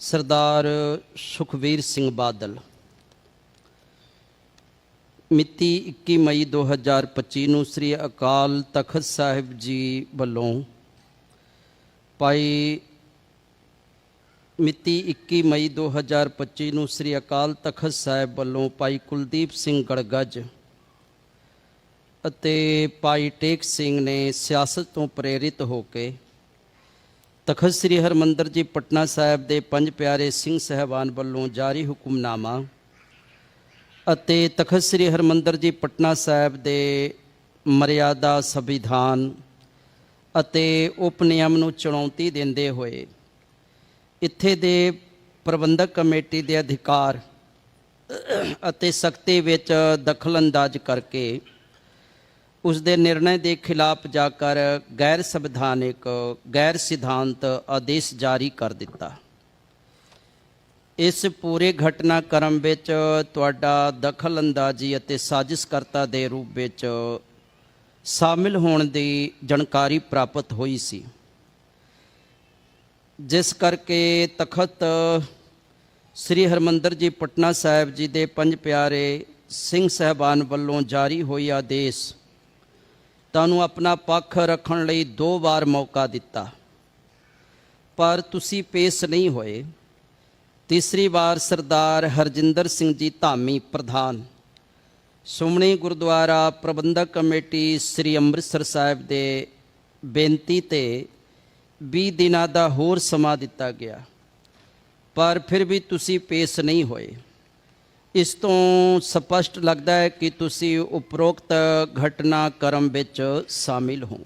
ਸਰਦਾਰ ਸੁਖਵੀਰ ਸਿੰਘ ਬਾਦਲ। ਮਿਤੀ 21 ਮਈ 2025 ਨੂੰ ਸ੍ਰੀ ਅਕਾਲ ਤਖਤ ਸਾਹਿਬ ਜੀ ਵੱਲੋਂ ਭਾਈ ਮਿਤੀ 21 ਮਈ 2025 ਨੂੰ ਸ੍ਰੀ ਅਕਾਲ ਤਖਤ ਸਾਹਿਬ ਵੱਲੋਂ ਭਾਈ ਕੁਲਦੀਪ ਸਿੰਘ ਗੜਗੱਜ ਅਤੇ ਭਾਈ ਟੇਕ ਸਿੰਘ ਨੇ ਸਿਆਸਤ ਤੋਂ ਪ੍ਰੇਰਿਤ ਹੋ ਕੇ ਤਖਤ ਸ੍ਰੀ ਹਰਮੰਦਰ ਜੀ ਪਟਨਾ ਸਾਹਿਬ ਦੇ ਪੰਜ ਪਿਆਰੇ ਸਿੰਘ ਸਹਿਬਾਨ ਵੱਲੋਂ ਜਾਰੀ ਹੁਕਮਨਾਮਾ ਅਤੇ ਤਖਤ ਸ੍ਰੀ ਹਰਮੰਦਰ ਜੀ ਪਟਨਾ ਸਾਹਿਬ ਦੇ ਮਰਿਆਦਾ ਸੰਵਿਧਾਨ ਅਤੇ ਉਪਨਿਯਮ ਨੂੰ ਚੁਣੌਤੀ ਦਿੰਦੇ ਹੋਏ ਇੱਥੇ ਦੇ ਪ੍ਰਬੰਧਕ ਕਮੇਟੀ ਦੇ ਅਧਿਕਾਰ ਅਤੇ ਸਖਤੀ ਵਿੱਚ ਦਖਲਅੰਦਾਜ਼ ਕਰਕੇ ਉਸ ਦੇ ਨਿਰਣੇ ਦੇ ਖਿਲਾਫ ਜਾ ਕਰ ਗੈਰ ਸੰਵਿਧਾਨਿਕ, ਗੈਰ ਸਿਧਾਂਤ ਆਦੇਸ਼ ਜਾਰੀ ਕਰ ਦਿੱਤਾ। ਇਸ ਪੂਰੇ ਘਟਨਾਕ੍ਰਮ ਵਿੱਚ ਤੁਹਾਡਾ ਦਖਲਅੰਦਾਜ਼ੀ ਅਤੇ ਸਾਜ਼ਿਸ਼ਕਰਤਾ ਦੇ ਰੂਪ ਵਿੱਚ ਸ਼ਾਮਿਲ ਹੋਣ ਦੀ ਜਾਣਕਾਰੀ ਪ੍ਰਾਪਤ ਹੋਈ ਸੀ। ਜਿਸ ਕਰਕੇ ਤਖਤ ਸ੍ਰੀ ਹਰਮੰਦਰ ਜੀ, ਪਟਨਾ ਸਾਹਿਬ ਜੀ ਦੇ ਪੰਜ ਪਿਆਰੇ ਸਿੰਘ ਸਹਿਬਾਨ ਵੱਲੋਂ ਜਾਰੀ ਹੋਈ ਆਦੇਸ਼ ਤੁਹਾਨੂੰ ਆਪਣਾ ਪੱਖ ਰੱਖਣ ਲਈ ਦੋ ਵਾਰ ਮੌਕਾ ਦਿੱਤਾ। ਪਰ ਤੁਸੀਂ ਪੇਸ਼ ਨਹੀਂ ਹੋਏ। ਤੀਸਰੀ ਵਾਰ ਸਰਦਾਰ ਹਰਜਿੰਦਰ ਸਿੰਘ ਜੀ ਧਾਮੀ ਪ੍ਰਧਾਨ। ਸੁਮਣੀ ਗੁਰਦੁਆਰਾ ਪ੍ਰਬੰਧਕ ਕਮੇਟੀ ਸ੍ਰੀ ਅੰਮ੍ਰਿਤਸਰ ਸਾਹਿਬ ਦੇ ਬੇਨਤੀ ਤੇ 20 ਦਿਨਾਂ ਦਾ ਹੋਰ ਸਮਾਂ ਦਿੱਤਾ ਗਿਆ। ਪਰ ਫਿਰ ਵੀ ਤੁਸੀਂ ਪੇਸ਼ ਨਹੀਂ ਹੋਏ। ਇਸ ਤੋਂ ਸਪਸ਼ਟ ਲੱਗਦਾ ਹੈ ਕਿ ਤੁਸੀਂ ਉਪਰੋਕਤ ਘਟਨਾਕ੍ਰਮ ਵਿੱਚ ਸ਼ਾਮਿਲ ਹੋ।